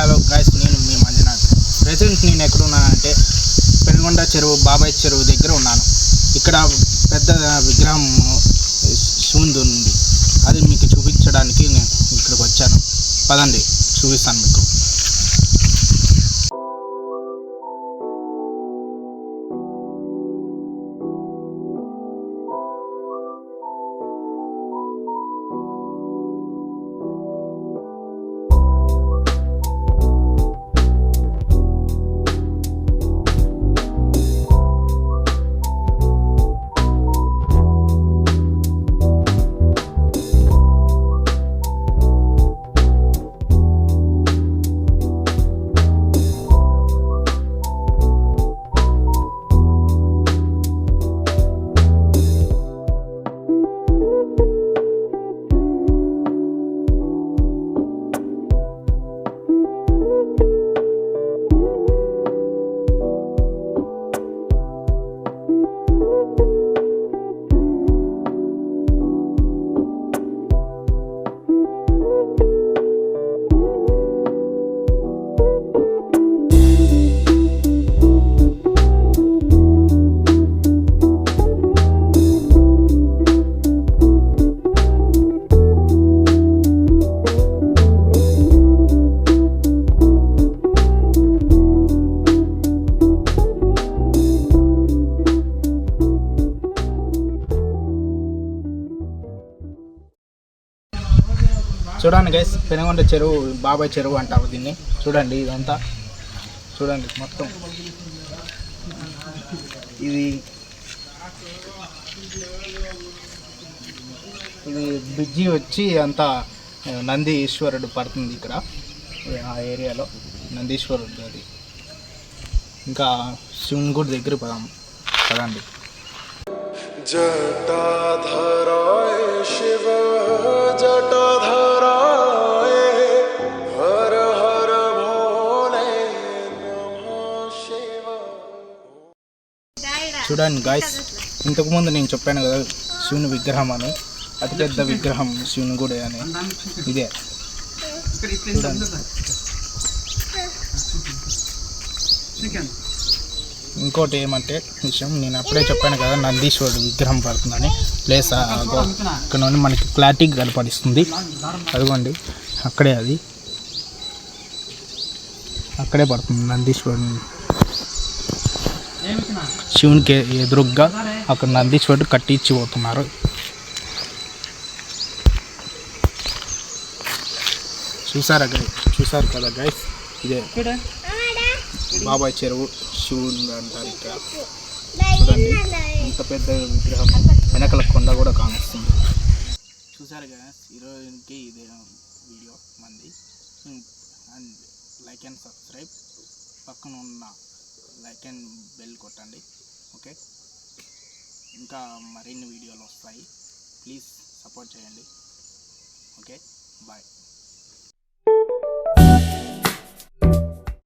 Hello guys నేను మీ Manjunath. Present నేను ఎక్కడున్నానంటే పెనుగొండ చెరువు బాబాయ్ చెరువు దగ్గర ఉన్నాను. ఇక్కడ పెద్ద విగ్రహం శివుంది ఉంది. అది మీకు చూపించడానికి నేను ఇక్కడికి వచ్చాను. పదండి చూపిస్తాను మీకు. చూడండి గైస్ పెనగొండ చెరువు బాబాయ్ చెరువు అంటారు దీన్ని. చూడండి ఇదంతా. చూడండి మొత్తం. ఇది ఇది బ్రిడ్జి వచ్చి అంతా నంది ఈశ్వరుడు పడుతుంది ఇక్కడ. ఆ ఏరియాలో నందీశ్వరుడు అది. ఇంకా శివుని గుడి దగ్గర పదాం. పదండి. జటాధరాయ శివ చూడండి గాయస్ ఇంతకుముందు నేను చెప్పాను కదా శివుని విగ్రహం అని. అతిపెద్ద విగ్రహం శివుని గుడి అని. ఇదే. ఇంకోటి ఏమంటే విషయం నేను అప్పుడే చెప్పాను కదా నందీశ్వరుడు విగ్రహం పడుతుందని. ప్లేస్ ఇక్కడ నుండి మనకి క్లారిటీగా కనపడిస్తుంది. అదిగోండి అక్కడే అది. అక్కడే పడుతుంది నందీశ్వరుడు శివునికి ఎదురుగ్గా అక్కడ నందీశ్వరుడు కట్టించి పోతున్నారు చూసారా గై చూసారు కదా గైస్ ఇదే బాబాయ్ చెరువు శివుని అంటారు ఇక్కడ చూడండి ఇంత పెద్ద విగ్రహం వెనకల కొండ కూడా కానిస్తుంది. చూసారు గైస్ ఈరోజుకి ఇదే వీడియో మంది. అండ్ లైక్ అండ్ సబ్స్క్రైబ్ పక్కన ఉన్న అండ్ బెల్ కొట్టండి ఓకే ఇంకా మరిన్ని వీడియోలు వస్తాయి. ప్లీజ్ సపోర్ట్ చేయండి ఓకే బాయ్